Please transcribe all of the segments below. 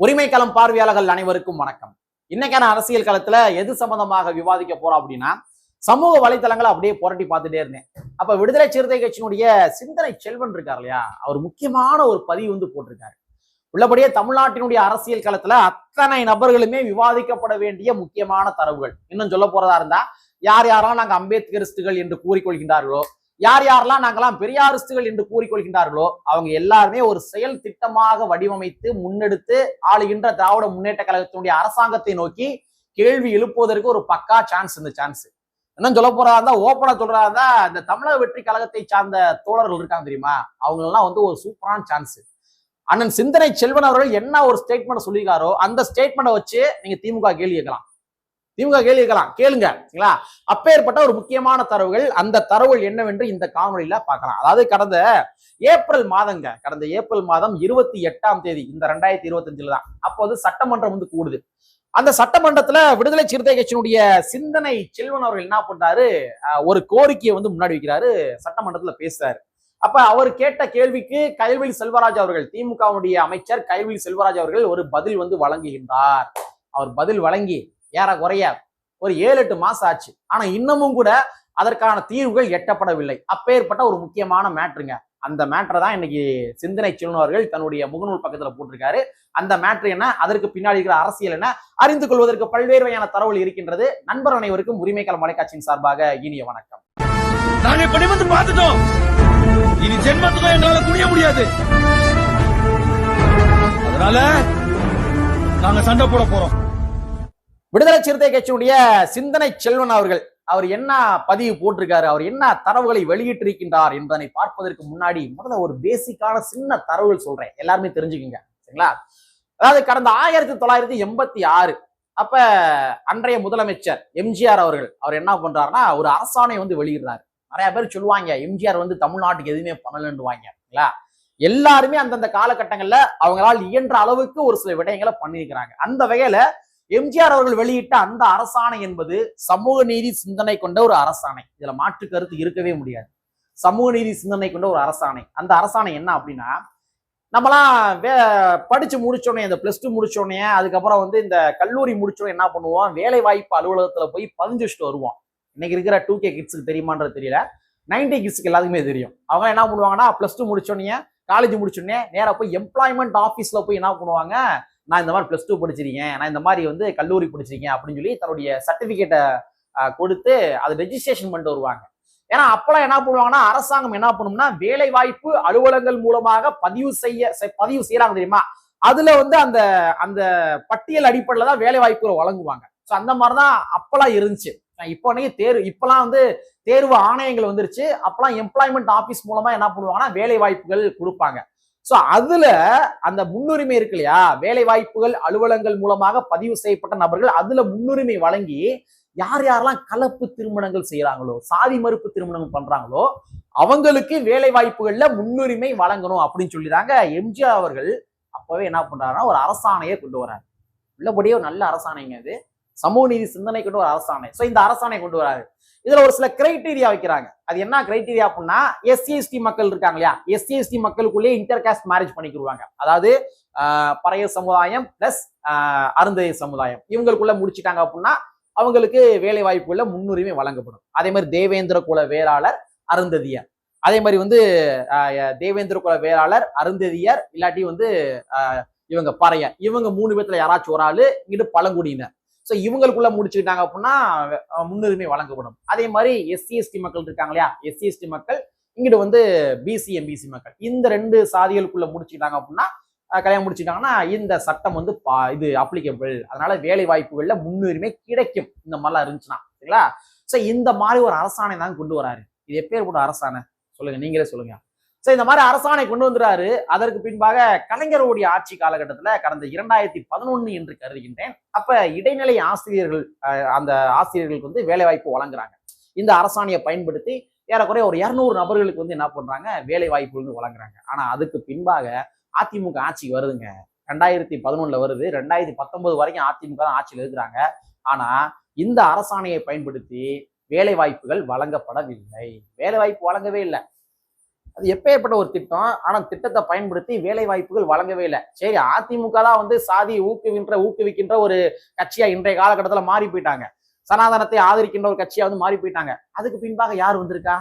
உரிமை களம் பார்வையாளர்கள் அனைவருக்கும் வணக்கம். இன்னைக்கான அரசியல் களத்துல எது சம்பந்தமாக விவாதிக்க போறோம் அப்படின்னா சமூக வலைத்தளங்களை அப்படியே புரட்டி பார்த்துட்டே இருந்தேன். அப்ப விடுதலை சிறுத்தை கட்சியினுடைய சிந்தனை செல்வன் இருக்கார் இல்லையா? அவர் முக்கியமான ஒரு பதிவு வந்து போட்டிருக்காரு. உள்ளபடியே தமிழ்நாட்டினுடைய அரசியல் களத்துல அத்தனை நபர்களுமே விவாதிக்கப்பட வேண்டிய முக்கியமான தரவுகள். இன்னும் சொல்ல போறதா இருந்தா யார் யாரெல்லாம் நாங்க அம்பேத்கரிஸ்டுகள் என்று கூறிக்கொள்கின்றார்களோ யார் யாரெல்லாம் நாங்கெல்லாம் பெரியாரிஸ்டுகள் என்று கூறிக்கொள்கின்றார்களோ அவங்க எல்லாருமே ஒரு செயல் திட்டமாக வடிவமைத்து முன்னெடுத்து ஆளுகின்ற திராவிட முன்னேற்ற கழகத்தினுடைய அரசாங்கத்தை நோக்கி கேள்வி எழுப்புவதற்கு ஒரு பக்கா சான்ஸ் இந்த சான்ஸ் இன்னும் சொல்ல போறதா இருந்தா ஓப்பனா சொல்றதா இருந்தா இந்த தமிழக வெற்றி கழகத்தை சார்ந்த தோழர்கள் இருக்காங்க தெரியுமா? அவங்க எல்லாம் வந்து ஒரு சூப்பரான சான்ஸ் அண்ணன் சிந்தனை செல்வன் அவர்கள் என்ன ஒரு ஸ்டேட்மெண்ட் சொல்லியிருக்காரோ அந்த ஸ்டேட்மெண்ட்டை வச்சு நீங்க திமுக கேள்வி கேட்கலாம். திமுக கேள்வி இருக்கலாம் கேளுங்க. சரிங்களா? அப்பேற்பட்ட ஒரு முக்கியமான தரவுகள். அந்த தரவுகள் என்னவென்று இந்த காணொலியில பார்க்கலாம். அதாவது கடந்த ஏப்ரல் மாதங்க கடந்த ஏப்ரல் மாதம் இருபத்தி எட்டாம் தேதி இந்த ரெண்டாயிரத்தி இருபத்தஞ்சுல தான். அப்போது சட்டமன்றம் வந்து கூடுது. அந்த சட்டமன்றத்துல விடுதலை சிறுத்தை கட்சியினுடைய சிந்தனை செல்வன் அவர்கள் என்ன பண்றாரு? ஒரு கோரிக்கையை வந்து முன்னாடி வைக்கிறாரு. சட்டமன்றத்துல பேசுறாரு. அப்ப அவர் கேட்ட கேள்விக்கு கைல்வெளி செல்வராஜ் அவர்கள் திமுகவுடைய அமைச்சர் கைல்வெளி செல்வராஜ் அவர்கள் ஒரு பதில் வந்து வழங்குகின்றார். அவர் பதில் வழங்கி ஏறக்குறைய ஒரு ஏழு எட்டு மாசம் ஆச்சு. ஆனா இன்னமும் கூட அதற்கான தீர்வுகள் எட்டப்படவில்லை. அப்பேற்பட்ட ஒரு முக்கியமான மேட்ருங்க அந்த மேட்ரை தான் இன்னைக்கு சிந்தனை சொல்லுவார்கள் தன்னுடைய முகநூல் பக்கத்துல போட்டிருக்காரு. அந்த மேட்ரு என்ன? அதற்கு பின்னாடி இருக்கிற அரசியல் என்ன? அறிந்து கொள்வதற்கு பல்வேறு வகையான தரவுகள் இருக்கின்றது. நண்பர் அனைவருக்கும் உரிமைக்கால மலைக்காட்சியின் சார்பாக இனிய வணக்கம். நாங்க இப்படி வந்து பார்த்துட்டோம். இனி ஜென்மத்துக்கும் எங்களால குனிய முடியாது. அதனால நாங்க சண்டை போட போறோம். விடுதலை சிறுத்தை கட்சியினுடைய சிந்தனை செல்வன் அவர்கள் அவர் என்ன பதிவு போட்டிருக்காரு அவர் என்ன தரவுகளை வெளியிட்டிருக்கின்றார் என்பதனை பார்ப்பதற்கு முன்னாடி முதல்ல ஒரு பேசிக்கான சின்ன தரவுகள் சொல்றேன். எல்லாருமே தெரிஞ்சுக்கோங்க சரிங்களா? அதாவது கடந்த ஆயிரத்தி தொள்ளாயிரத்தி எண்பத்தி ஆறு அப்ப அன்றைய முதலமைச்சர் எம்ஜிஆர் அவர்கள் அவர் என்ன பண்றாருன்னா ஒரு அரசாணை வந்து வெளியிடுறாரு. நிறைய பேர் சொல்லுவாங்க எம்ஜிஆர் வந்து தமிழ்நாட்டுக்கு எதுவுமே பண்ணலன்னுவாங்க சரிங்களா? எல்லாருமே அந்தந்த காலகட்டங்கள்ல அவங்களால் இயன்ற அளவுக்கு ஒரு சில விடயங்களை பண்ணியிருக்கிறாங்க. அந்த வகையில எம்ஜிஆர் அவர்கள் வெளியிட்ட அந்த அரசாணை என்பது சமூக நீதி சிந்தனை கொண்ட ஒரு அரசாணை. இதுல மாற்று கருத்து இருக்கவே முடியாது. சமூக நீதி சிந்தனை கொண்ட ஒரு அரசாணை. அந்த அரசாணை என்ன அப்படின்னா நம்மலாம் வே படிச்சு முடிச்சோடனே இந்த பிளஸ் டூ முடிச்சோடனே அதுக்கப்புறம் வந்து இந்த கல்லூரி முடிச்சோடனே என்ன பண்ணுவோம்? வேலை வாய்ப்பு அலுவலகத்துல போய் பதிஞ்சு வச்சுட்டு வருவோம். இன்னைக்கு இருக்கிற டூ கே கிட்ஸுக்கு தெரியுமான்றது தெரியல. நைன்டி கிட்ஸுக்கு எல்லாத்துக்குமே தெரியும். அவங்க என்ன பண்ணுவாங்கன்னா பிளஸ் டூ முடிச்சோடனே காலேஜ் முடிச்சோடனே நேராக போய் எம்ப்ளாய்மெண்ட் ஆஃபீஸில் போய் என்ன பண்ணுவாங்க? நான் இந்த மாதிரி ப்ளஸ் டூ படிச்சிருக்கேன் நான் இந்த மாதிரி வந்து கல்லூரி படிச்சிருக்கேன் அப்படின்னு சொல்லி தன்னுடைய சர்டிஃபிகேட்டை கொடுத்து அதை ரெஜிஸ்ட்ரேஷன் பண்ணிட்டு வருவாங்க. ஏன்னா அப்பெல்லாம் என்ன பண்ணுவாங்கன்னா அரசாங்கம் என்ன பண்ணும்னா வேலை வாய்ப்பு அலுவலகங்கள் மூலமாக பதிவு செய்ய பதிவு செய்யறாங்க தெரியுமா? அதுல வந்து அந்த அந்த பட்டியல் அடிப்படையில தான் வேலை வாய்ப்புகளை வழங்குவாங்க. ஸோ அந்த மாதிரி தான் அப்பெல்லாம் இருந்துச்சு இப்போ தேர்வு இப்பெல்லாம் வந்து தேர்வு ஆணையங்கள் வந்துருச்சு. அப்பெல்லாம் எம்ப்ளாய்மெண்ட் ஆஃபீஸ் மூலமா என்ன பண்ணுவாங்கன்னா வேலை வாய்ப்புகள் கொடுப்பாங்க. ஸோ அதுல அந்த முன்னுரிமை இருக்கு இல்லையா? வேலை வாய்ப்புகள் அலுவலகங்கள் மூலமாக பதிவு செய்யப்பட்ட நபர்கள் அதுல முன்னுரிமை வழங்கி யார் யாரெல்லாம் கலப்பு திருமணங்கள் செய்யறாங்களோ சாதி மறுப்பு திருமணங்கள் பண்றாங்களோ அவங்களுக்கு வேலை வாய்ப்புகள்ல முன்னுரிமை வழங்கணும் அப்படின்னு சொல்லிதாங்க எம்ஜிஆர் அவர்கள் அப்பவே என்ன பண்றாருன்னா ஒரு அரசாணையை கொண்டு வராரு உள்ளபடியே ஒரு நல்ல அரசாணைங்க அது. சமூக நீதி சிந்தனை கொண்டு ஒரு அரசாணை. ஸோ இந்த அரசாணை கொண்டு வராரு. இதுல ஒரு சில கிரைட்டீரியா வைக்கிறாங்க. அது என்ன கிரைட்டீரியா அப்படின்னா எஸ்சி எஸ்டி மக்கள் இருக்காங்க இல்லையா? எஸ்சி எஸ்டி மக்களுக்குள்ளேயே இன்டர் காஸ்ட் மேரேஜ் பண்ணிக்கிடுவாங்க அதாவது பறைய சமுதாயம் பிளஸ் அருந்தைய சமுதாயம். இவங்களுக்குள்ள முடிச்சிட்டாங்க அப்படின்னா அவங்களுக்கு வேலை வாய்ப்புகள்ல முன்னுரிமை வழங்கப்படும். அதே மாதிரி தேவேந்திர குல வேளாளர் அருந்ததியர். அதே மாதிரி வந்து தேவேந்திர குல வேளாளர் அருந்ததியர் இல்லாட்டி வந்து இவங்க பறையர். இவங்க மூணு பேர்த்துல யாராச்சும் ஒரு ஆளு இங்கிட்டு பழங்குடியினர். ஸோ இவங்களுக்குள்ள முடிச்சுக்கிட்டாங்க அப்படின்னா முன்னுரிமை வழங்கப்படும். அதே மாதிரி எஸ்சி எஸ்டி மக்கள் இருக்காங்க இல்லையா? எஸ்சி எஸ்டி மக்கள் இங்கிட்டு வந்து பிசி எம்பிசி மக்கள். இந்த ரெண்டு சாதிகளுக்குள்ள முடிச்சுக்கிட்டாங்க அப்படின்னா கல்யாணம் முடிச்சுட்டாங்கன்னா இந்த சட்டம் வந்து பா- இது அப்ளிகபிள் அதனால வேலை வாய்ப்புகள்ல முன்னுரிமை கிடைக்கும். இந்த மாதிரிலாம் இருந்துச்சுன்னா சரிங்களா? ஸோ இந்த மாதிரி ஒரு அரசாணை தான் கொண்டு வராரு. இது எப்பேற்பட்ட அரசாணை? சொல்லுங்க. நீங்களே சொல்லுங்க. ஸோ இந்த மாதிரி அரசாணை கொண்டு வந்துறாரு அதற்கு பின்பாக கலைஞருடைய ஆட்சி காலகட்டத்தில் கடந்த இரண்டாயிரத்தி பதினொன்று என்று கருதுகின்றேன். அப்ப இடைநிலை ஆசிரியர்கள் அந்த ஆசிரியர்களுக்கு வந்து வேலைவாய்ப்பு வழங்குறாங்க. இந்த அரசாணையை பயன்படுத்தி ஏறக்குறைய ஒரு இரநூறு நபர்களுக்கு வந்து என்ன பண்றாங்க? வேலை வாய்ப்பு வந்து வழங்குறாங்க. ஆனா அதுக்கு பின்பாக அதிமுக ஆட்சிக்கு வருதுங்க. ரெண்டாயிரத்தி பதினொன்னுல வருது. ரெண்டாயிரத்தி பத்தொன்பது வரைக்கும் அதிமுக தான் ஆட்சியில் இருக்கிறாங்க. ஆனா இந்த அரசாணையை பயன்படுத்தி வேலை வாய்ப்புகள் வழங்கப்படவில்லை. வேலை வாய்ப்பு வழங்கவே இல்லை. அது எப்பேற்பட்ட ஒரு திட்டம்? ஆனா திட்டத்தை பயன்படுத்தி வேலை வாய்ப்புகள் வழங்கவே இல்லை. சரி அதிமுக தான் வந்து சாதி ஊக்குவின்ற ஊக்குவிக்கின்ற ஒரு கட்சியா இன்றைய காலகட்டத்துல மாறி போயிட்டாங்க. சனாதனத்தை ஆதரிக்கின்ற ஒரு கட்சியா வந்து மாறி போயிட்டாங்க. அதுக்கு பின்பாக யார் வந்திருக்கா?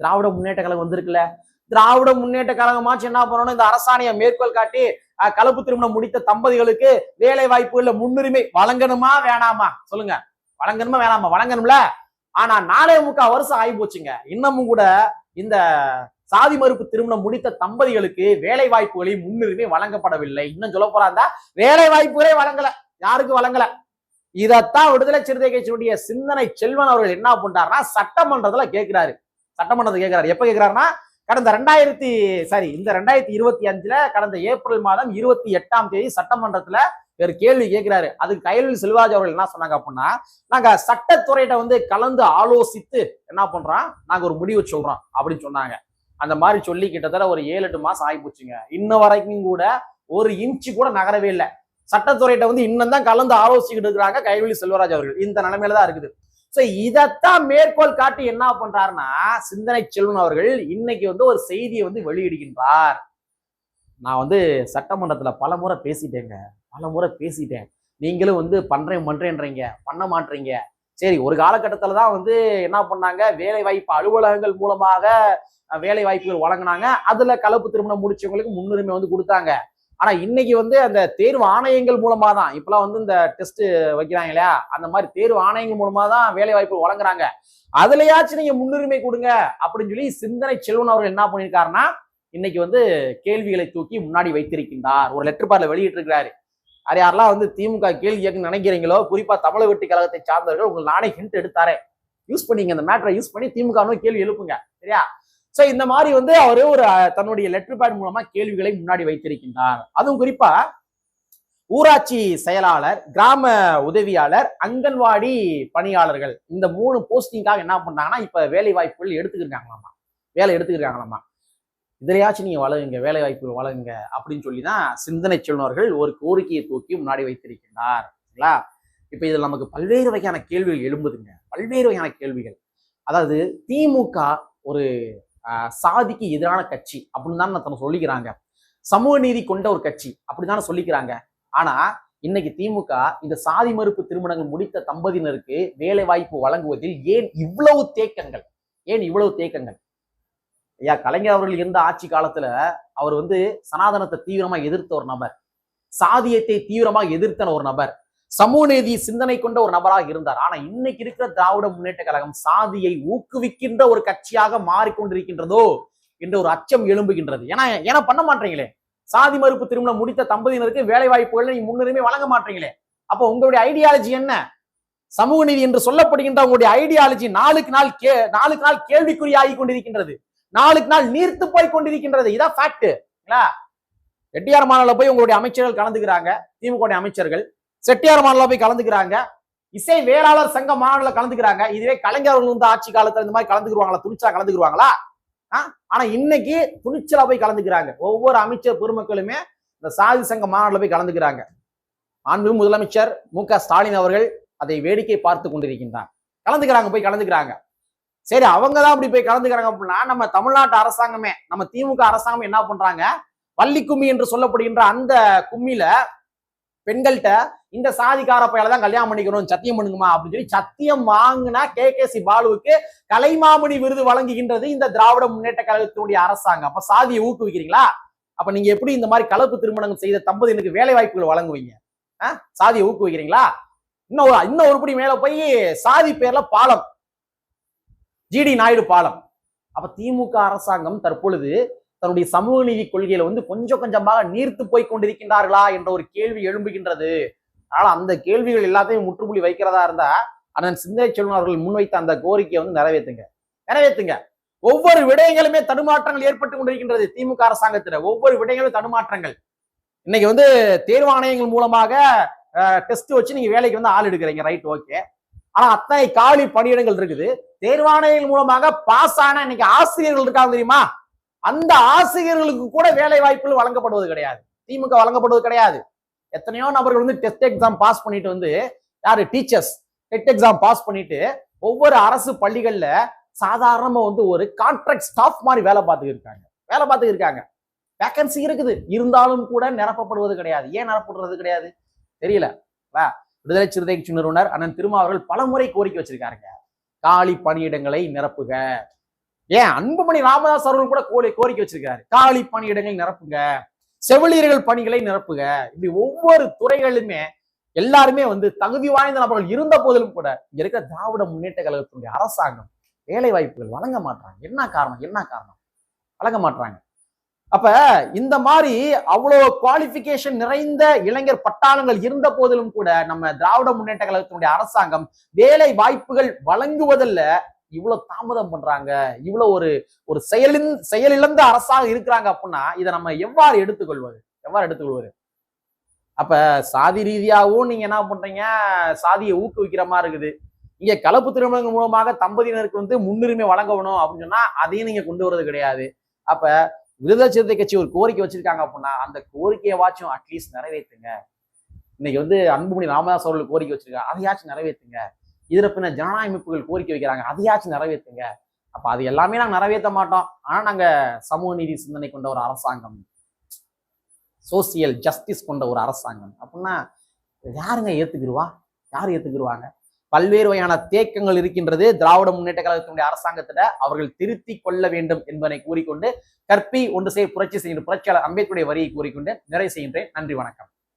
திராவிட முன்னேற்ற கழகம் வந்திருக்குல்ல. திராவிட முன்னேற்ற கழகமாச்சு என்ன பண்ணணும்? இந்த அரசாணையை மேற்கோள் காட்டி அஹ், கலப்பு திருமணம் முடித்த தம்பதிகளுக்கு வேலை வாய்ப்புகள்ல முன்னுரிமை வழங்கணுமா வேணாமா? சொல்லுங்க. வழங்கணுமா வேணாமா? வழங்கணும்ல. ஆனா நாலே முக்கா வருஷம் ஆகி போச்சுங்க இன்னமும் கூட இந்த சாதி மறுப்பு திருமணம் முடித்த தம்பதிகளுக்கு வேலை வாய்ப்புகளை முன்னுரிமை வழங்கப்படவில்லை. இன்னும் சொல்ல போறாந்தா வேலை வாய்ப்புகளே வழங்கல. யாருக்கு வழங்கல? இதத்தான் விடுதலை சிறுத்தை கட்சியுடைய சிந்தனை செல்வன் அவர்கள் என்ன பண்றாருன்னா சட்டமன்றத்துல கேட்கிறாரு. சட்டமன்றத்தை கேட்கிறாரு. எப்ப கேட்கிறாருன்னா கடந்த ரெண்டாயிரத்தி சாரி இந்த ரெண்டாயிரத்தி இருபத்தி அஞ்சுல கடந்த ஏப்ரல் மாதம் இருபத்தி எட்டாம் தேதி சட்டமன்றத்துல ஒரு கேள்வி கேட்கிறாரு. அதுக்கு கையெழு செல்வாஜ் அவர்கள் என்ன சொன்னாங்க அப்படின்னா நாங்க சட்டத்துறையிட்ட வந்து கலந்து ஆலோசித்து என்ன பண்றோம் நாங்க ஒரு முடிவு சொல்றோம் அப்படின்னு சொன்னாங்க. அந்த மாதிரி சொல்லி கிட்டத்தட்ட ஒரு ஏழு எட்டு மாசம் ஆகி போச்சுங்க இன்ன வரைக்கும் கூட ஒரு இன்ச்சு கூட நகரவே இல்லை. சட்டத்துறையிட்ட வந்து இன்னும் தான் கலந்து ஆலோசிக்கிட்டு இருக்கிறாங்க கைவெளி செல்வராஜ் அவர்கள். இந்த நிலைமையில தான் இருக்குது. ஸோ இதைத்தான் மேற்கோள் காட்டி என்ன பண்றாருன்னா சிந்தனை செல்வன் அவர்கள் இன்னைக்கு வந்து ஒரு செய்தியை வந்து வெளியிடுகின்றார். நான் வந்து சட்டமன்றத்தில் பல முறை பேசிட்டேங்க. பல முறை பேசிட்டேன். நீங்களும் வந்து பண்றேன் பண்றேன்றீங்க. பண்ண மாட்டீங்க. சரி ஒரு காலகட்டத்தில் தான் வந்து என்ன பண்ணாங்க? வேலை வாய்ப்பு அலுவலகங்கள் மூலமாக வேலை வாய்ப்புகள் வழங்கினாங்க. அதுல கலப்பு திருமணம் முடிச்சவங்களுக்கு முன்னுரிமை வந்து கொடுத்தாங்க. ஆனா இன்னைக்கு வந்து அந்த தேர்வு ஆணையங்கள் மூலமா தான் இப்பெல்லாம் வந்து இந்த டெஸ்ட் வைக்கிறாங்க இல்லையா? அந்த மாதிரி தேர்வு ஆணையங்கள் மூலமா தான் வேலை வாய்ப்பு வழங்குறாங்க. அதுலயாச்சும் நீங்க முன்னுரிமை கொடுங்க அப்படின்னு சொல்லி சிந்தனை செல்வன் அவர்கள் என்ன பண்ணியிருக்காருன்னா இன்னைக்கு வந்து கேள்விகளை தூக்கி முன்னாடி வைத்திருக்கின்றார். ஒரு லெட்டர் பார்ல வெளியிட்டிருக்கிறாரு. யார் யாரெல்லாம் வந்து திமுக கேள்வி கேட்கணும்னு நினைக்கிறீங்களோ குறிப்பா தமிழக வெட்டி கழகத்தை சார்ந்தவர்கள் உங்களுக்கு நானே ஹிண்ட் எடுத்தாரே. யூஸ் பண்ணிங்க. அந்த மேட்டரை யூஸ் பண்ணி திமுக கேள்வி எழுப்புங்க. சரியா? சோ இந்த மாதிரி வந்து அவரு ஒரு தன்னுடைய லெட்டர் பேட் மூலமா கேள்விகளை முன்னாடி வைத்திருக்கின்றார். அதுவும் குறிப்பா ஊராட்சி செயலாளர் கிராம உதவியாளர் அங்கன்வாடி பணியாளர்கள் இந்த மூணு போஸ்டிங்காக என்ன பண்ணாங்கன்னா இப்ப வேலை வாய்ப்புகள் எடுத்துக்கிருக்காங்களாமா? வேலை எடுத்துக்கிருக்காங்களாமா? இதுலயாச்சும் நீங்க வளருங்க வேலை வாய்ப்புகள் வளருங்க அப்படின்னு சொல்லி தான் சிந்தனை செல்வர்கள் ஒரு கோரிக்கையை தூக்கி முன்னாடி வைத்திருக்கின்றார். சரிங்களா? இப்ப இதில் நமக்கு பல்வேறு வகையான கேள்விகள் எழும்புதுங்க. பல்வேறு வகையான கேள்விகள். அதாவது திமுக ஒரு சாதிக்கு எதிரான கட்சி அப்படின்னு தான் தன்னை சொல்லிக்கிறாங்க. சமூக நீதி கொண்ட ஒரு கட்சி அப்படிதானே சொல்லிக்கிறாங்க. ஆனா இன்னைக்கு திமுக இந்த சாதி மறுப்பு திருமணங்கள் முடித்த தம்பதியினருக்கு வேலை வாய்ப்பு வழங்குவதில் ஏன் இவ்வளவு தேக்கங்கள்? ஏன் இவ்வளவு தேக்கங்கள்? ஐயா கலைஞர் அவர்கள் இருந்த ஆட்சி காலத்துல அவர் வந்து சனாதனத்தை தீவிரமா எதிர்த்த ஒரு நபர். சாதியத்தை தீவிரமா எதிர்த்தன ஒரு நபர். சமூக நீதி சிந்தனை கொண்ட ஒரு நபராக இருந்தார். ஆனா இன்னைக்கு இருக்கிற திராவிட முன்னேற்ற கழகம் சாதியை ஊக்குவிக்கின்ற ஒரு கட்சியாக மாறிக்கொண்டிருக்கின்றதோ என்ற ஒரு அச்சம் எழும்புகின்றது. ஏன்னா ஏன்னா பண்ண மாட்டீங்களே? சாதி மறுப்பு திருமணம் முடித்த தம்பதியினருக்கு வேலை வாய்ப்புகள் நீங்க முன்னுரிமை வழங்க மாட்டீங்களே? அப்போ உங்களுடைய ஐடியாலஜி என்ன? சமூக நீதி என்று சொல்லப்படுகின்ற உங்களுடைய ஐடியாலஜி நாளுக்கு நாள் கே நாளுக்கு நாள் கேள்விக்குறியாகி கொண்டிருக்கின்றது. நாளுக்கு நாள் நீர்த்து போய் கொண்டிருக்கின்றது. இதான் ஃபேக்ட் ரெட்டியார் மாநில போய் உங்களுடைய அமைச்சர்கள் கலந்துக்கிறாங்க. திமுக அமைச்சர்கள். செட்டியார் மாநில போய் கலந்துக்கிறாங்க. இசை வேளாளர் சங்க மாநில கலந்துக்கிறாங்க. இதுவே கலைஞர் வந்து ஆட்சி காலத்துல இந்த மாதிரி கலந்துக்குவாங்களா துணிச்சலா கலந்துக்குவாங்களா ஆனா இன்னைக்கு துணிச்சலா போய் கலந்துக்கிறாங்க. ஒவ்வொரு அமைச்சர் பெருமக்களுமே இந்த சாதி சங்க மாநாடுல போய் கலந்துக்கிறாங்க. மாண்பு முதலமைச்சர் மு க ஸ்டாலின் அவர்கள் அதை வேடிக்கை பார்த்து கொண்டிருக்கின்றார். கலந்துக்கிறாங்க போய் கலந்துக்கிறாங்க. சரி அவங்க தான் அப்படி போய் கலந்துக்கிறாங்க அப்படின்னா நம்ம தமிழ்நாட்டு அரசாங்கமே நம்ம திமுக அரசாங்கம் என்ன பண்றாங்க? வள்ளி கும்மி என்று சொல்லப்படுகின்ற அந்த கும்மியில பெண்கள்கிட்ட இந்த சாதிக்கார பையில தான் கல்யாணம் பண்ணிக்கணும் சத்தியம் பண்ணுங்கம்மா அப்படின்னு சொல்லி சத்தியம் வாங்கினா கே. கே. சி. பாலுவுக்கு கலைமாமணி விருது வழங்குகின்றது இந்த திராவிட முன்னேற்ற கழகத்தினுடைய அரசாங்கம். அப்ப சாதியை ஊக்குவிக்கிறீங்களா? அப்ப நீங்க எப்படி இந்த மாதிரி கலப்பு திருமணம் செய்த தம்பதியினருக்கு வேலை வாய்ப்புகள் வழங்குவீங்க? சாதியை ஊக்குவிக்கிறீங்களா? இன்னும் இன்னும் ஒருபடி மேல போய் சாதி பேர்ல பாலம். ஜிடி நாயுடு பாலம். அப்ப திமுக அரசாங்கம் தற்பொழுது தன்னுடைய சமூக நீதி கொள்கையில வந்து கொஞ்சம் கொஞ்சமாக நீர்த்து போய் கொண்டிருக்கின்றார்களா என்ற ஒரு கேள்வி எழும்புகின்றது. அதனால அந்த கேள்விகள் எல்லாத்தையும் முற்றுப்புள்ளி வைக்கிறதா இருந்தா அண்ணன் சிந்தனை செல்வன் அவர்கள் முன்வைத்த அந்த கோரிக்கையை வந்து நிறைவேற்றுங்க. நிறைவேற்றுங்க. ஒவ்வொரு விடயங்களுமே தடுமாற்றங்கள் ஏற்பட்டு கொண்டிருக்கின்றது திமுக அரசாங்கத்துல. ஒவ்வொரு விடயங்களும் தடுமாற்றங்கள். இன்னைக்கு வந்து தேர்வாணையங்கள் மூலமாக டெஸ்ட் வச்சு நீங்க வேலைக்கு வந்து ஆள் எடுக்கிறீங்க. ரைட் ஓகே ஆனா அத்தனை காலி பணியிடங்கள் இருக்குது. தேர்வாணையங்கள் மூலமாக பாஸ் ஆன இன்னைக்கு ஆசிரியர்கள் இருக்காங்க தெரியுமா? அந்த ஆசிரியர்களுக்கு கூட வேலை வாய்ப்புகள் வழங்கப்படுவது கிடையாது. திமுக வழங்கப்படுவது கிடையாது. எத்தனையோ நபர்கள் வந்து டெஸ்ட் எக்ஸாம் பாஸ் பண்ணிட்டு வந்து யாரு? டீச்சர்ஸ் டெட் எக்ஸாம் பாஸ் பண்ணிட்டு ஒவ்வொரு அரசு பள்ளிகள்ல சாதாரணமா வந்து ஒரு கான்ட்ராக்ட் ஸ்டாஃப் மாதிரி வேலை பார்த்துக்கிருக்காங்க வேலை பார்த்துக்கிருக்காங்க இருக்காங்க. வேக்கன்சி இருக்குது. இருந்தாலும் கூட நிரப்பப்படுவது கிடையாது. ஏன் நிரப்பப்படுறது கிடையாது? தெரியல. வா. விடுதலை சிறுத்தை நிறுவனர் அண்ணன் திருமாவர்கள் பலமுறை கோரிக்கை வச்சிருக்காருங்க. காலி பணியிடங்களை நிரப்புக. ஏன் அன்புமணி ராமதாஸ் அவர்கள் கூட கோரி கோரிக்கை வச்சிருக்காரு. காலி பணியிடங்களை நிரப்புங்க. செவிலியர்கள் பணிகளை நிரப்புக இப்படி ஒவ்வொரு துறைகளிலுமே எல்லாருமே வந்து தகுதி வாய்ந்த நபர்கள் இருந்த போதிலும் கூட இங்க இருக்க திராவிட முன்னேற்ற கழகத்தினுடைய அரசாங்கம் வேலை வாய்ப்புகள் வழங்க மாட்டாங்க என்ன காரணம்? என்ன காரணம்? வழங்க மாட்டாங்க அப்ப இந்த மாதிரி அவ்வளவு குவாலிபிகேஷன் நிறைந்த இளைஞர் பட்டாளங்கள் இருந்த போதிலும் கூட நம்ம திராவிட முன்னேற்ற கழகத்தினுடைய அரசாங்கம் வேலை வாய்ப்புகள் வழங்குவதில் இவ்வளவு தாமதம் பண்றாங்க இவ்வளவு ஒரு ஒரு செயலின் செயலிழந்த அரசாக இருக்கிறாங்க அப்படின்னா இதை நம்ம எவ்வாறு எடுத்துக்கொள்வது? எவ்வாறு எடுத்துக்கொள்வது? அப்ப சாதி ரீதியாகவும் நீங்க என்ன பண்றீங்க? சாதியை ஊக்குவிக்கிற மாதிரி இருக்குது. இங்க கலப்பு திருமணங்கள் மூலமாக தம்பதியினருக்கு வந்து முன்னுரிமை வழங்கணும் அப்படின்னு சொன்னா அதையும் நீங்க கொண்டு வர்றது கிடையாது. அப்ப விடுதலை சிறுத்தை கட்சி ஒரு கோரிக்கை வச்சிருக்காங்க அப்படின்னா அந்த கோரிக்கையை வாச்சும் அட்லீஸ்ட் நிறைவேற்றுங்க இன்னைக்கு வந்து அன்புமணி ராமதாஸ் அவர்கள் கோரிக்கை வச்சிருக்காங்க. அதையாச்சும் நிறைவேற்றுங்க இதில் பின்ன ஜனநாயக அமைப்புகள் கோரிக்கை வைக்கிறாங்க. அதையாச்சும் நிறைவேற்றுங்க அப்போ அது எல்லாமே நாங்கள் நிறைவேற்ற மாட்டோம். ஆனால் நாங்கள் சமூக நீதி சிந்தனை கொண்ட ஒரு அரசாங்கம். சோசியல் ஜஸ்டிஸ் கொண்ட ஒரு அரசாங்கம். அப்படின்னா யாருங்க ஏற்றுக்கிடுவா யார் ஏற்றுக்கிடுவாங்க பல்வேறு வகையான தேக்கங்கள் இருக்கின்றது திராவிட முன்னேற்ற கழகத்தினுடைய அரசாங்கத்தில் அவர்கள் திருத்தி கொள்ள வேண்டும் என்பதை கூறிக்கொண்டு கற்பி ஒன்று செய்ய புரட்சி செய்கின்ற புரட்சியாளர் அம்பேத்கருடைய வரியை கூறிக்கொண்டு நிறைவு செய்கின்றேன். நன்றி வணக்கம்.